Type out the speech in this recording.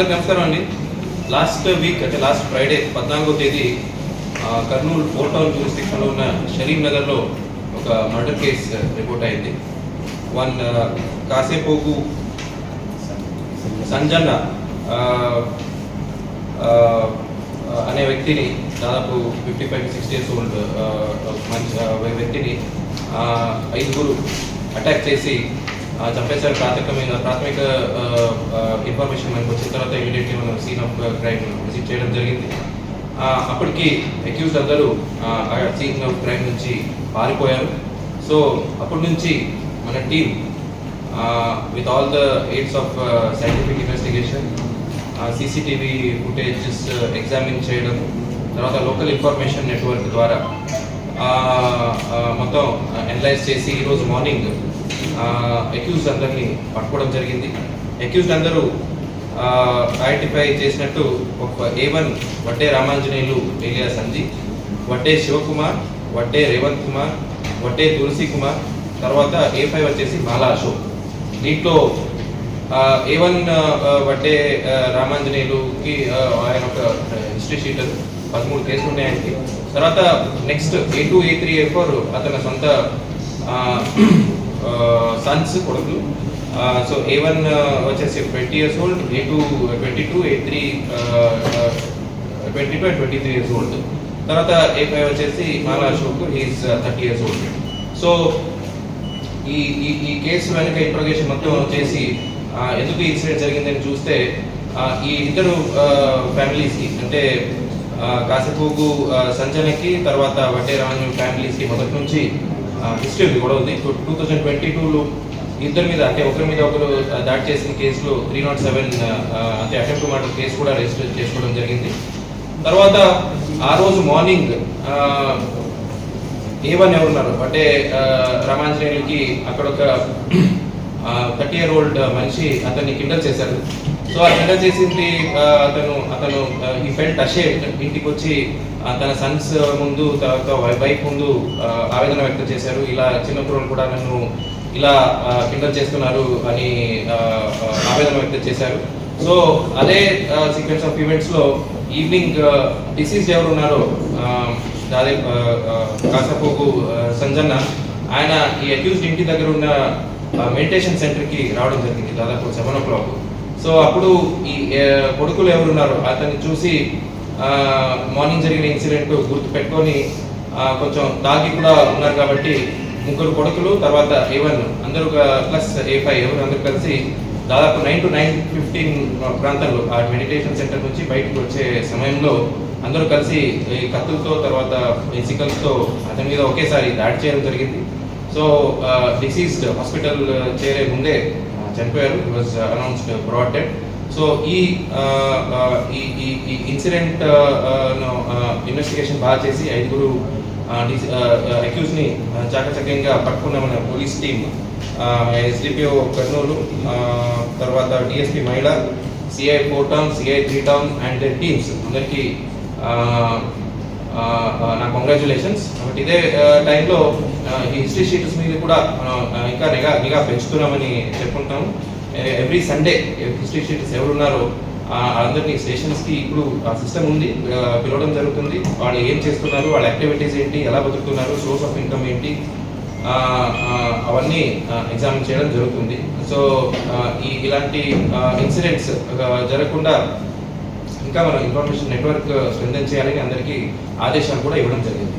నమస్కారం అండి. Last week అంటే లాస్ట్ ఫ్రైడే పద్నాలుగో తేదీ కర్నూలు ఫోర్ టౌన్ ఉన్న షరీం నగర్లో ఒక మర్డర్ కేస్ రిపోర్ట్ అయింది. వన్ uh, కాసేపోకు సంజన్న అనే వ్యక్తిని దాదాపు fifty five six years old మంచి వ్యక్తిని ఐదుగురు అటాక్ చేసి చంపేశారు ప్రాథమికమైన ప్రాథమిక ఇన్ఫర్మేషన్ మనకు వచ్చిన తర్వాత ఇమీడియట్లీ మనం సీన్ ఆఫ్ క్రైమ్ విజిట్ చేయడం జరిగింది. అప్పటికి అక్యూజ్ అందరూ సీన్ ఆఫ్ క్రైమ్ నుంచి పారిపోయారు. సో అప్పటి నుంచి మన team with all the aids of scientific investigation CCTV footages examine చేయడం తర్వాత లోకల్ ఇన్ఫర్మేషన్ నెట్వర్క్ ద్వారా మొత్తం అనలైజ్ చేసి ఈరోజు మార్నింగ్ అక్యూజ్డ్ అందరినీ పట్టుకోవడం జరిగింది. అక్యూజ్డ్ అందరూ ఐడెంటిఫై చేసినట్టు ఒక ఏ వన్ వడ్డే రామాంజనేయులు ఏలియా సంజీ వడ్డే శివకుమార్ వడ్డే రేవంత్ కుమార్ వడ్డే తులసి కుమార్ తర్వాత ఏ ఫైవ్ వచ్చేసి బాలా అశోక్. దీంట్లో ఏ వన్ వడ్డే రామాంజనేయులుకి ఆయన ఒక హిస్టరీ షీటర్ పదమూడు కేసులు ఉన్నాయండి. తర్వాత next A two A three A four అతని సొంత సన్స్ కొడుకులు. సో ఏ వన్ వచ్చేసి twenty years old A two twenty two A three twenty two and twenty three years old తర్వాత ఏ ఫైవ్ వచ్చేసి Mala Ashok he's thirty years old so ఈ ఈ ఈ case వెనుక ఇంట్రోగేషన్ మొత్తం చేసి ఎందుకు ఈ ఇన్సిడెంట్ జరిగిందని చూస్తే ఈ ఇద్దరు ఫ్యామిలీస్కి అంటే ఆ, కాసేపోగు సంజనకి తర్వాత వడ్డే రాజు ఫ్యామిలీస్కి మొదటి నుంచి హిస్టరీ ఉంది కూడా ఉంది. టూ థౌజండ్ ట్వంటీ టూలో ఇద్దరి మీద అంటే ఒకరి మీద ఒకరు దాడి చేసిన కేసులో త్రీ నాట్ సెవెన్ అంటే అటెంప్ట్ మర్డర్ కేసు కూడా రిజిస్టర్ చేసుకోవడం జరిగింది. తర్వాత ఆ రోజు మార్నింగ్ ఏ వన్ ఎవరున్నారు అంటే రామాంజనేయులకి అక్కడ ఒక థర్టీ ఇయర్ ఓల్డ్ మనిషి అతన్ని కిండల్ చేశారు. సో ఆ చేసింది అతను అతను ఈ ఫెల్ట్ అషే ఇంటికి వచ్చి తన సన్స్ ముందు తర్వాత వైఫ్ ముందు ఆవేదన వ్యక్తం చేశారు. ఇలా చిన్న కూడా నన్ను ఇలా కిండల్ చేస్తున్నారు అని ఆవేదన వ్యక్తం చేశారు. సో అదే సీక్వెన్స్ ఆఫ్ ఈవెంట్స్లో ఈవినింగ్ డిసీజ్ ఎవరు ఉన్నారో ఆ, దాదాపు సంజన్న ఆయన ఈ అక్యూజ్డ్ ఇంటి దగ్గర ఉన్న మెడిటేషన్ సెంటర్కి రావడం జరిగింది దాదాపు సెవెన్ ఓ క్లాక్ సో అప్పుడు ఈ కొడుకులు ఎవరున్నారు అతన్ని చూసి మార్నింగ్ జరిగిన ఇన్సిడెంట్ గుర్తు పెట్టుకొని కొంచెం తాగి కూడా ఉన్నారు కాబట్టి ముగ్గురు కొడుకులు తర్వాత ఏవన్ అందరూ ప్లస్ ఏ ఫైవ్ ఎవరు అందరూ కలిసి దాదాపు నైన్ టు నైన్ ఫిఫ్టీన్ ప్రాంతంలో ఆ మెడిటేషన్ సెంటర్ నుంచి బయటకు వచ్చే సమయంలో అందరూ కలిసి ఈ కత్తులతో తర్వాత ఫిజికల్స్తో అతని మీద ఒకేసారి దాడి చేయడం జరిగింది. సో డిసీజ్డ్ హాస్పిటల్ చేరే ముందే చనిపోయారు. Was announced brought dead so ఈ ఈ incident investigation uh, uh, uh, బాగా చేసి ఐదుగురు అక్యూజ్ని చాకచక్యంగా పట్టుకున్నామన్న పోలీస్ టీమ్ ఎస్డిపిఓ కర్నూలు తర్వాత డిఎస్పి మహిళ CI four town CI three town and teams అందరికీ నా కంగ్రాచులేషన్స్ బట్ ఇదే టైంలో ఈ హిస్టరీ షీట్స్ మీద కూడా మనం ఇంకా నిఘా నిఘా పెంచుతున్నామని చెప్పుకుంటాము ఎవ్రీ సండే హిస్టరీ షీట్స్ ఎవరున్నారో అందరినీ స్టేషన్స్కి ఇప్పుడు ఆ సిస్టమ్ ఉంది పిలవడం జరుగుతుంది. వాళ్ళు ఏం చేస్తున్నారు వాళ్ళ యాక్టివిటీస్ ఏంటి ఎలా బతుకుతున్నారు సోర్స్ ఆఫ్ ఇన్కమ్ ఏంటి అవన్నీ ఎగ్జామిన్ చేయడం జరుగుతుంది. సో ఈ ఇలాంటి ఇన్సిడెంట్స్ జరగకుండా ఇంకా మనం ఇన్ఫర్మేషన్ నెట్వర్క్ స్ట్రెంథెన్ చేయాలని అందరికీ ఆదేశాలు కూడా ఇవ్వడం జరిగింది.